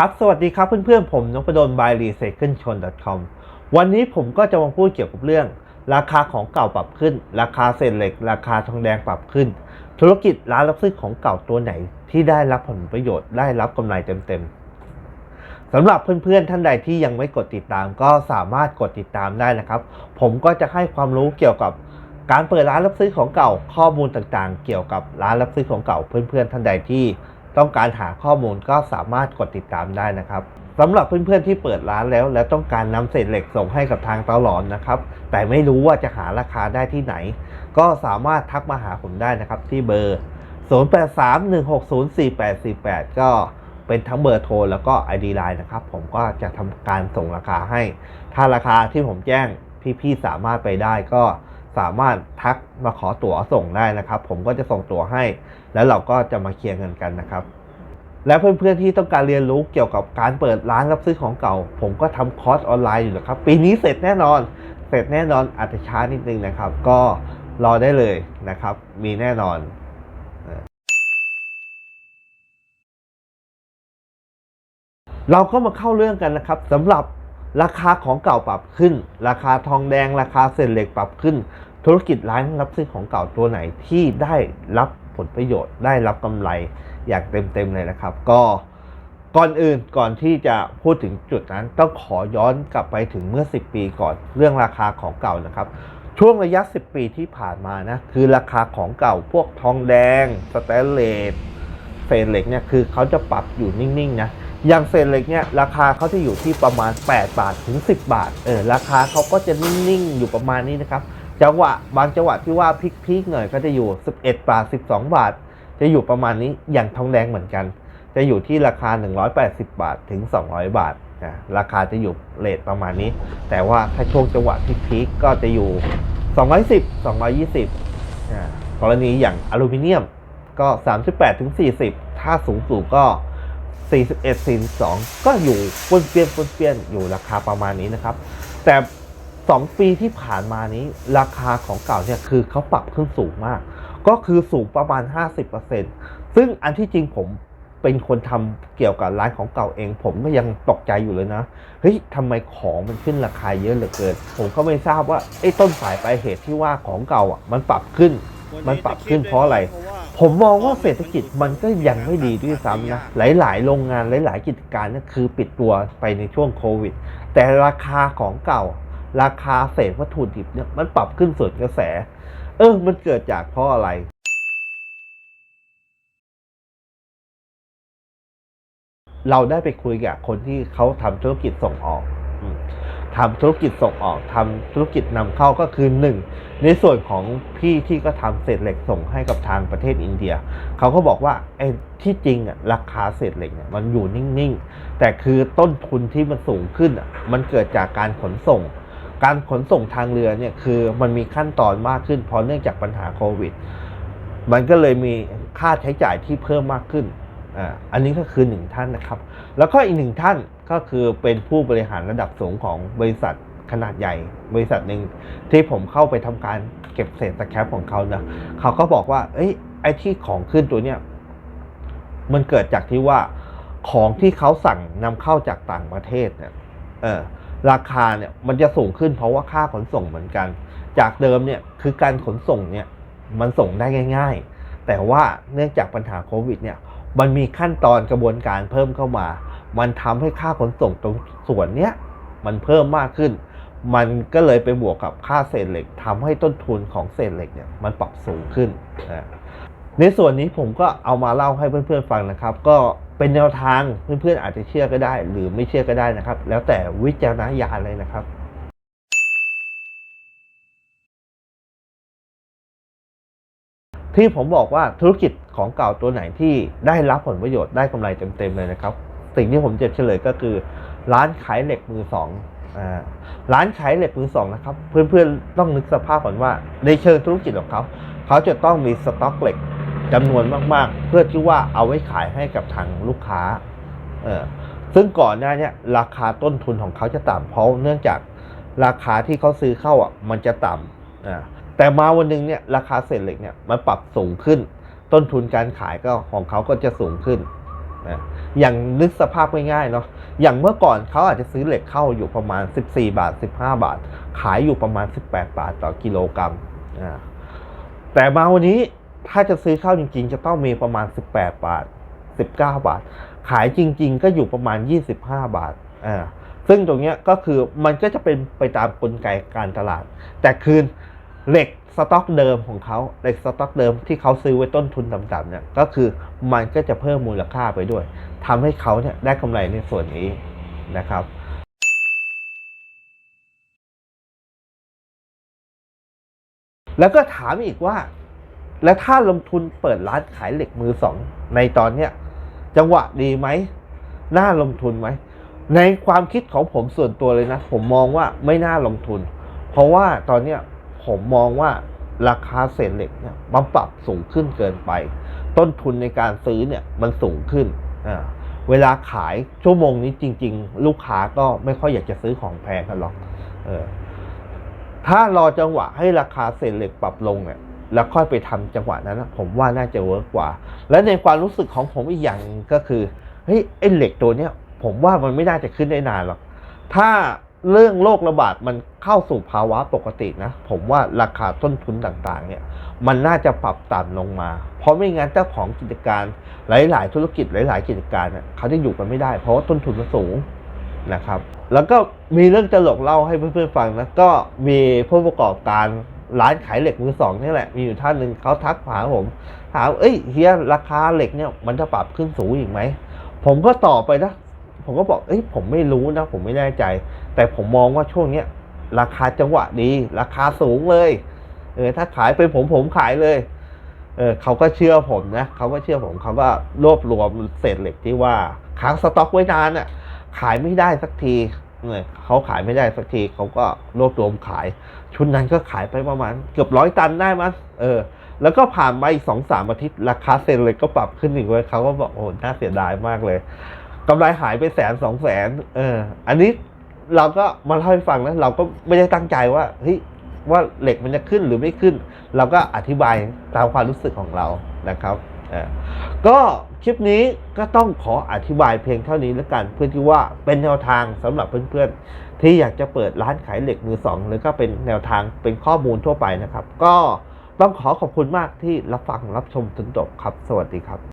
ครับสวัสดีครับเพื่อนๆ ผมนพดลบายรีไซเคิลชน .com วันนี้ผมก็จะมาพูดเกี่ยวกับเรื่อง ราคาของเก่าปรับขึ้น ราคาเศษเหล็ก ราคาทองแดงปรับขึ้น ธุรกิจร้านรับซื้อของเก่าตัวไหน ที่ได้รับผลประโยชน์ได้รับกำไรเต็มๆสำหรับเพื่อนๆท่านใดที่ยังไม่กดติดตาม ก็สามารถกดติดตามได้นะครับ ผมก็จะให้ความรู้เกี่ยวกับการเปิดร้านรับซื้อของเก่าข้อมูลต่างๆ เกี่ยวกับร้านรับซื้อของเก่าเพื่อนๆท่านใดที่ ต้องการหาข้อมูลก็สามารถกดติดตามได้นะครับสำหรับเพื่อนๆที่เปิดร้านแล้ว และต้องการนำเศษเหล็กส่งให้กับทางเตาหลอนนะครับ แต่ไม่รู้ว่าจะหาราคาได้ที่ไหน ก็สามารถทักมาหาผมได้นะครับที่เบอร์ 0831604848 ก็เป็นทั้งเบอร์โทรแล้วก็ ID Line นะครับ ผมก็จะทำการส่งราคาให้ ถ้าราคาที่ผมแจ้งพี่ๆสามารถไปได้ก็ สามารถทักมาขอตั๋วส่งได้นะครับ ผมก็จะส่งตั๋วให้ แล้วเราก็จะมาเคลียร์เงินกันนะครับ และเพื่อนๆที่ต้องการเรียนรู้เกี่ยวกับการเปิดร้านรับซื้อของเก่า ผมก็ทำคอร์สออนไลน์อยู่นะครับ ปีนี้เสร็จแน่นอน เสร็จแน่นอนอาจจะช้านิดนึงนะครับ ก็รอได้เลยนะครับ มีแน่นอนเราก็มาเข้าเรื่องกันนะครับสำหรับ ราคาของเก่าปรับขึ้น ราคาทองแดง ราคาเศษเหล็กปรับขึ้น ธุรกิจร้านรับซื้อของเก่าตัวไหนที่ได้รับผลประโยชน์ ได้รับกำไรอย่างเต็มๆเลยนะครับ ก็ก่อนอื่นก่อนที่จะพูดถึงจุดนั้นต้องขอย้อนกลับไปถึงเมื่อ 10 ปีก่อนเรื่องราคาของเก่านะครับ ช่วงระยะ 10 ปีที่ผ่านมานะคือราคาของเก่าพวกทองแดง สแตนเลสเศษเหล็กเนี่ยคือเขาจะปรับอยู่นิ่งๆนะ อย่างเศษเหล็กเนี่ยราคาเขาจะอยู่ที่ประมาณ 8 บาทถึง 10 บาท เออราคาเขาก็จะนิ่งๆ อยู่ประมาณนี้นะครับ จังหวะบางจังหวะที่ว่าพีคๆหน่อยก็จะอยู่ 11 บาท 12 บาท จะอยู่ประมาณนี้อย่างทองแดงเหมือนกัน จะอยู่ที่ราคา 180 บาทถึง 200 บาทนะราคาจะอยู่เลทประมาณนี้ แต่ว่าถ้าช่วงจังหวะพีคๆก็จะอยู่ 210 220นะกรณีอย่างอลูมิเนียมก็ 38ถึง40 ถ้าสูงสูงก็ 41 42 ก็อยู่ปนเปี้ยนปนเปี้ยนอยู่ราคาประมาณนี้นะครับ แต่ 2 ปีที่ผ่านมานี้ราคาของเก่าเนี่ยคือเขาปรับขึ้นสูงมาก ก็คือสูงประมาณ 50%ซึ่งอันที่จริงผมเป็นคนทำเกี่ยวกับร้านของเก่าเอง ผมก็ยังตกใจอยู่เลยนะเฮ้ยทำไมของมันขึ้นราคาเยอะเหลือเกิน ผมก็ไม่ทราบว่าไอ้ต้นสายปลายเหตุที่ว่าของเก่าอะมันปรับขึ้น มันปรับขึ้นเพราะอะไร ผมมองว่าเศรษฐกิจมันก็ยังไม่ดีด้วยซ้ำนะ หลาย ๆ โรงงานหลาย ๆ กิจการเนี่ยคือปิดตัวไปในช่วงโควิด แต่ราคาของเก่า ราคาเศษวัตถุดิบเนี่ยมันปรับขึ้นส่วนกระแส เออ มันเกิดจากเพราะอะไรเราได้ไปคุยกับคนที่เขาทำธุรกิจส่งออก ทำธุรกิจส่งออกทำธุรกิจนำเข้าก็คือหนึ่งในส่วนของพี่ที่ก็ทำเศษเหล็กส่งให้กับทางประเทศอินเดีย เขาก็บอกว่าไอ้ที่จริงอะราคาเศษเหล็กเนี่ยมันอยู่นิ่งๆ แต่คือต้นทุนที่มันสูงขึ้นอะมันเกิดจากการขนส่ง การขนส่งทางเรือเนี่ยคือมันมีขั้นตอนมากขึ้นเพราะเนื่องจากปัญหาโควิด มันก็เลยมีค่าใช้จ่ายที่เพิ่มมากขึ้นอ่าอันนี้ก็คือหนึ่งท่านนะครับ แล้วก็อีกหนึ่งท่าน ก็คือเป็นผู้บริหารระดับสูงของบริษัทขนาดใหญ่ บริษัทหนึ่งที่ผมเข้าไปทำการเก็บเศษสแคปของเขานะเขาก็บอกว่า เอ้ยไอ้ที่ของขึ้นตัวเนี้ยมันเกิดจากที่ว่าของที่เขาสั่งนำเข้าจากต่างประเทศเนี่ยเออราคาเนี่ยมันจะสูงขึ้นเพราะว่าค่าขนส่งเหมือนกัน จากเดิมเนี่ยคือการขนส่งเนี่ยมันส่งได้ง่าย ๆ แต่ว่าเนื่องจากปัญหาโควิดเนี่ยมันมีขั้นตอนกระบวนการเพิ่มเข้ามา มันทำให้ค่าขนส่งตรงส่วนเนี้ยมันเพิ่มมากขึ้น มันก็เลยไปบวกกับค่าเศษเหล็กทำให้ต้นทุนของเศษเหล็กเนี่ยมันปรับสูงขึ้นนะในส่วนนี้ผมก็เอามาเล่าให้เพื่อนๆฟังนะครับ ก็เป็นแนวทางเพื่อนๆอาจจะเชื่อก็ได้ หรือไม่เชื่อก็ได้นะครับ แล้วแต่วิจารณญาณเลยนะครับที่ผมบอกว่าธุรกิจของเก่าตัวไหนที่ได้รับผลประโยชน์ได้กำไรเต็มๆเลยนะครับ สิ่งที่ผมจะเฉลยก็คือ ร้านขายเหล็กมือสองร้านขายเหล็กมือสองนะครับ เพื่อนๆต้องนึกสภาพก่อนว่า ในเชิงธุรกิจของเขาเขาจะต้องมีสต็อกเหล็กจำนวนมากๆ เพื่อที่ว่าเอาไว้ขายให้กับทางลูกค้าเออซึ่งก่อนหน้านี้ราคาต้นทุนของเขาจะต่ำเพราะเนื่องจากราคาที่เขาซื้อเข้าอะมันจะต่ำอ่าแต่มาวันหนึ่งเนี่ยราคาเศษเหล็กเนี่ยมันปรับสูงขึ้น ต้นทุนการขายก็ของเขาก็จะสูงขึ้น นะอย่างนึกสภาพง่ายๆเนาะอย่างเมื่อก่อนเขาอาจจะซื้อเหล็กเข้าอยู่ประมาณ 14 บาท 15 บาท ขายอยู่ประมาณ 18 บาทต่อกิโลกรัมอ่าแต่มาวันนี้ถ้าจะซื้อเข้าจริงๆ จะต้องมีประมาณ 18 บาท 19 บาท ขายจริง ๆ ก็อยู่ประมาณ 25 บาทอ่าซึ่งตรงเนี้ยก็คือมันก็จะเป็นไปตามกลไกการตลาด แต่คืน เหล็กสต็อกเดิมของเขาเหล็กสต็อกเดิมที่เขาซื้อไว้ต้นทุนต่ำๆเนี่ยก็คือมันก็จะเพิ่มมูลค่าไปด้วยทำให้เขาเนี่ยได้กำไรในส่วนนี้นะครับแล้วก็ถามอีกว่า แล้วถ้าลงทุนเปิดร้านขายเหล็กมือสองในตอนเนี้ยจังหวะดีไหมน่าลงทุนไหม ในความคิดของผมส่วนตัวเลยนะ ผมมองว่าไม่น่าลงทุน เพราะว่าตอนเนี้ย ผมมองว่าราคาเศษเหล็กเนี่ยมันปรับสูงขึ้นเกินไป ต้นทุนในการซื้อเนี่ยมันสูงขึ้นอ่าเวลาขายชั่วโมงนี้จริง ๆ ลูกค้าก็ไม่ค่อยอยากจะซื้อของแพงกันหรอกเออถ้ารอจังหวะให้ราคาเศษเหล็กปรับลงเนี่ยแล้วค่อยไปทำจังหวะนั้นนะผมว่าน่าจะเวิร์กกว่า และในความรู้สึกของผมอีกอย่างหนึ่งก็คือเฮ้ยไอ้เหล็กตัวเนี้ย ผมว่ามันไม่น่าจะขึ้นได้นานหรอกถ้า เรื่องโรคระบาดมันเข้าสู่ภาวะปกตินะ ผมว่าราคาต้นทุนต่างๆ เนี่ย มันน่าจะปรับต่ำลงมา เพราะไม่งั้นเจ้าของกิจการหลาย ๆ ธุรกิจหลาย ๆ กิจการเนี่ยเขาจะอยู่กันไม่ได้เพราะว่าต้นทุนมันสูงนะครับ แล้วก็มีเรื่องตลกเล่าให้เพื่อนๆฟังนะก็มีผู้ประกอบการร้านขายเหล็กมือสองนี่แหละ มีอยู่ท่านหนึ่งเขาทักหาผม ถามเอ้ยเฮียราคาเหล็กเนี่ยมันจะปรับขึ้นสูงอีกไหมผมก็ตอบไปนะ ผมก็บอกเอ้ยผมไม่รู้นะ ผมไม่แน่ใจ แต่ผมมองว่าช่วงเนี้ยราคาจังหวะดี ราคาสูงเลย เออถ้าขายเป็นผมผมขายเลย เออเขาก็เชื่อผมนะเขาก็เชื่อผมเขาก็รวบรวมเศษเหล็กที่ว่าค้างสต็อกไว้นานอะ ขายไม่ได้สักทีเนี่ยเขาขายไม่ได้สักทีเขาก็รวบรวมขาย ชุดนั้นก็ขายไปประมาณเกือบร้อยตันได้มั้งเออ แล้วก็ผ่านมาอีกสองสามอาทิตย์ราคาเซนเลยก็ปรับขึ้นอีกเว้ยเขาก็บอกโอ้น่าเสียดายมากเลย กำไรหายไปแสนสองแสนเออ อันนี้เราก็มาเล่าให้ฟังนะเราก็ไม่ได้ตั้งใจว่าเฮ้ยว่าเหล็กมันจะขึ้นหรือไม่ขึ้น เราก็อธิบายตามความรู้สึกของเรานะครับก็คลิปนี้ก็ต้องขออธิบายเพียงเท่านี้แล้วกันเพื่อที่ว่าเป็นแนวทางสำหรับเพื่อนๆ ที่อยากจะเปิดร้านขายเหล็กมือสองหรือก็เป็นแนวทางเป็นข้อมูลทั่วไปนะครับ ก็ต้องขอขอบคุณมากที่รับฟังรับชมจนจบครับ สวัสดีครับ